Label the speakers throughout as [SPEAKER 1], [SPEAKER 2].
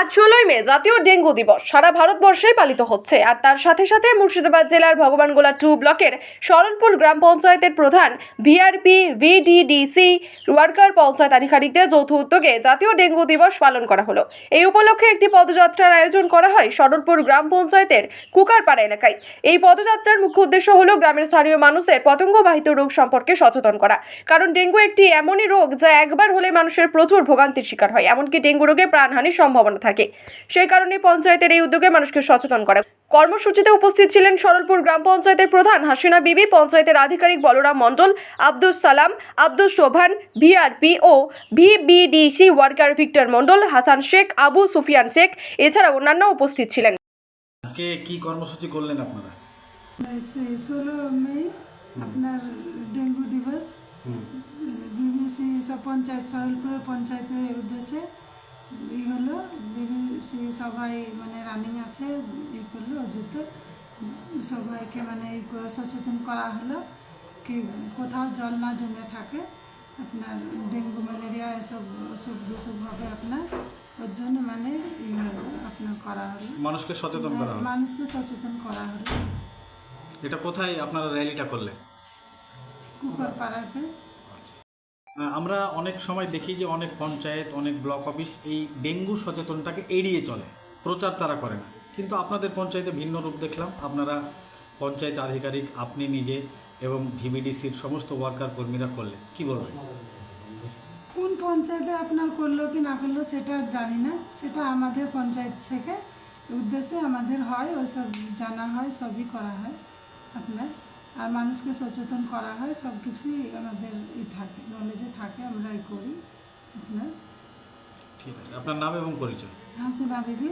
[SPEAKER 1] আজ ষোলোই মে, জাতীয় ডেঙ্গু দিবস। সারা ভারতবর্ষেই পালিত হচ্ছে। আর তার সাথে সাথে মুর্শিদাবাদ জেলার ভগবানগোলা টু ব্লকের শরণপুর গ্রাম পঞ্চায়েতের প্রধান ভিআরপি, ভিডিডিসি, ওয়ার্কার পঞ্চায়েত আধিকারিকদের যৌথ উদ্যোগে জাতীয় ডেঙ্গু দিবস পালন করা হলো। এই উপলক্ষে একটি পদযাত্রার আয়োজন করা হয় শরণপুর গ্রাম পঞ্চায়েতের কুকারপাড়া এলাকায়। এই পদযাত্রার মুখ্য উদ্দেশ্য হলো গ্রামের স্থানীয় মানুষের পতঙ্গবাহিত রোগ সম্পর্কে সচেতন করা। কারণ ডেঙ্গু একটি এমনই রোগ যা একবার হলে মানুষের প্রচুর ভোগান্তির শিকার হয়। এমনকি ডেঙ্গু রোগে প্রাণহানির সম্ভাবনা থাকে। সেই কারণে পঞ্চায়েতের এই উদ্যোগে মানুষকে সচেতন করা। কর্মসূচিতে উপস্থিত ছিলেন সরলপুর গ্রাম পঞ্চায়েতের প্রধান হাসিনা বিবি পঞ্চায়েতের আধিকারিক বলরাম মণ্ডল আব্দুল সালাম আব্দুল শোভান ভিআরপি ও VBDC worker Victor Mondal Hasan Sheikh Abu Sufiyan Sheikh এছাড়া অন্যান্য উপস্থিত ছিলেন।
[SPEAKER 2] আজকে কি কর্মসূচি করলেন আপনারা?
[SPEAKER 3] ষোলো মে আপনার ডেঙ্গু দিবস। বিবিসি সব পঞ্চায়েত সরলপুরের পঞ্চায়েতের উদ্দেশ্যে ই হলো বিবিসি সবাই মানে রানিং আছে ই করল যেতে। সবাইকে মানে সচেতন করা হলো কি কোথাও জল না জমে থাকে। আপনার ডেঙ্গু ম্যালেরিয়া এসব অসুখ বিসুখ হবে আপনার। ওর জন্য মানে ই হলো আপনার করা হলো।
[SPEAKER 2] মানুষকে সচেতন করা হলো?
[SPEAKER 3] মানুষকে সচেতন করা হলো।
[SPEAKER 2] এটা কোথায় আপনারা র্যালিটা করলেন?
[SPEAKER 3] কুকুর পাড়াতে
[SPEAKER 2] আহ, আমরা অনেক সময় দেখি যে অনেক পঞ্চায়েত, অনেক ব্লক অফিস এই ডেঙ্গু সচেতনটাকে এড়িয়ে চলে। প্রচার তারা করে না। কিন্তু আপনাদের পঞ্চায়েতে ভিন্ন রূপ দেখলাম। আপনারা পঞ্চায়েত আধিকারিক, আপনি নিজে এবং ভিবিডিসির সমস্ত ওয়ার্কার কর্মীরা করলেন। কি বলবেন?
[SPEAKER 3] কোন পঞ্চায়েতে আপনার করল কি না করল সেটা জানি না। সেটা আমাদের পঞ্চায়েত থেকে। উদ্দেশ্যে আমাদের হয়, ওইসব জানা হয়, সবই করা হয় আপনার। আর মানুষকে সচেতন করা হয় সব কিছুই আমাদের ই থাকে নলেজে থাকে আমরা এই করি আপনার?
[SPEAKER 2] ঠিক আছে আপনার নাম এবং পরিচয়?
[SPEAKER 3] হাসিনা বিবি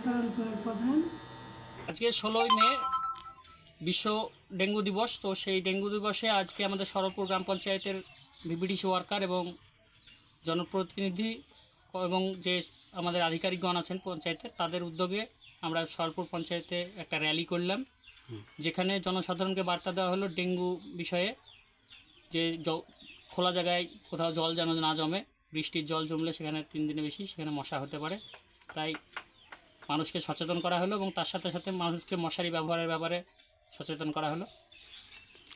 [SPEAKER 3] সরলপুরের প্রধান।
[SPEAKER 4] আজকে ষোলোই মে বিশ্ব ডেঙ্গু দিবস তো সেই ডেঙ্গু দিবসে আজকে আমাদের সরবপুর গ্রাম পঞ্চায়েতের বিবিডিসি ওয়ার্কার এবং জনপ্রতিনিধি এবং যে আমাদের আধিকারিকগণ আছেন পঞ্চায়েতের তাদের উদ্যোগে আমরা সরপুর পঞ্চায়েতে একটা র্যালি করলাম। যেখানে জনসাধারণকে বার্তা দেওয়া হলো ডেঙ্গু বিষয়ে যে খোলা জায়গায় কোথাও জল যেন না জমে বৃষ্টির জল জমলে সেখানে তিন দিনে বেশি সেখানে মশা হতে পারে। তাই মানুষকে সচেতন করা হলো এবং তার সাথে সাথে মানুষকে মশারি ব্যবহারের ব্যাপারে সচেতন করা হলো।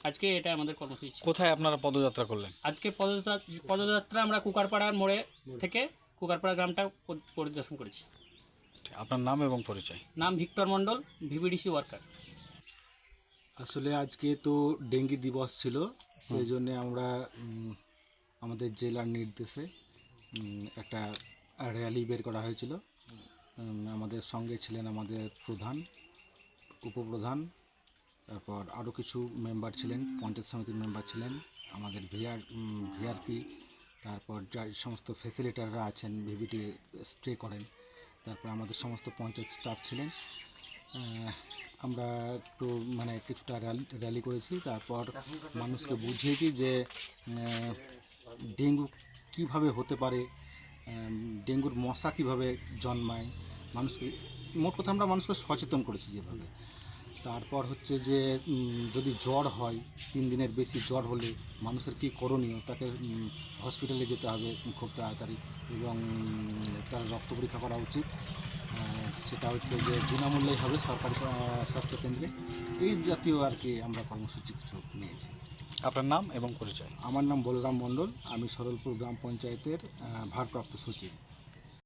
[SPEAKER 4] আজকে এটা আমাদের কর্মসূচি।
[SPEAKER 2] কোথায় আপনারা পদযাত্রা করলেন?
[SPEAKER 4] আজকে পদযাত্রা পদযাত্রা আমরা কুকারপাড়ার মোড়ে থেকে কুকারপাড়া গ্রামটা পরিদর্শন করেছি।
[SPEAKER 2] আপনার নাম এবং পরিচয়?
[SPEAKER 4] নাম ভিক্টর মণ্ডল ভিবিডিসি ওয়ার্কার।
[SPEAKER 5] আসলে আজকে তো ডেঙ্গি দিবস ছিল সেই জন্য আমরা আমাদের জেলার নির্দেশে একটা র্যালি বের করা হয়েছিল। আমাদের সঙ্গে ছিলেন আমাদের প্রধান উপপ্রধান তারপর আরও কিছু মেম্বার ছিলেন পঞ্চায়েত সমিতির মেম্বার ছিলেন আমাদের ভিআর ভিআরপি তারপর যা সমস্ত ফেসিলিটাররা আছেন ভিভিটি স্প্রে করেন। তারপর আমাদের সমস্ত পঞ্চায়েত স্টাফ ছিলেন। আমরা একটু মানে কিছুটা র্যালি র্যালি করেছি, তারপর মানুষকে বুঝিয়েছি যে ডেঙ্গু কীভাবে হতে পারে ডেঙ্গুর মশা কীভাবে জন্মায়, মানুষকে, মোট কথা আমরা মানুষকে সচেতন করেছি যেভাবে। তারপর হচ্ছে যে যদি জ্বর হয় তিন দিনের বেশি জ্বর হলে মানুষের কী করণীয়? তাকে হসপিটালে যেতে হবে খুব তাড়াতাড়ি এবং তার রক্ত পরীক্ষা করা উচিত। সেটা হচ্ছে যে বিনামূল্যেই হবে সরকারি স্বাস্থ্যকেন্দ্রে এই জাতীয় আর কি আমরা কর্মসূচি কিছু নিয়েছি।
[SPEAKER 2] আপনার নাম এবং পরিচয়?
[SPEAKER 5] আমার নাম বলরাম মণ্ডল। আমি সরলপুর গ্রাম পঞ্চায়েতের ভারপ্রাপ্ত সচিব।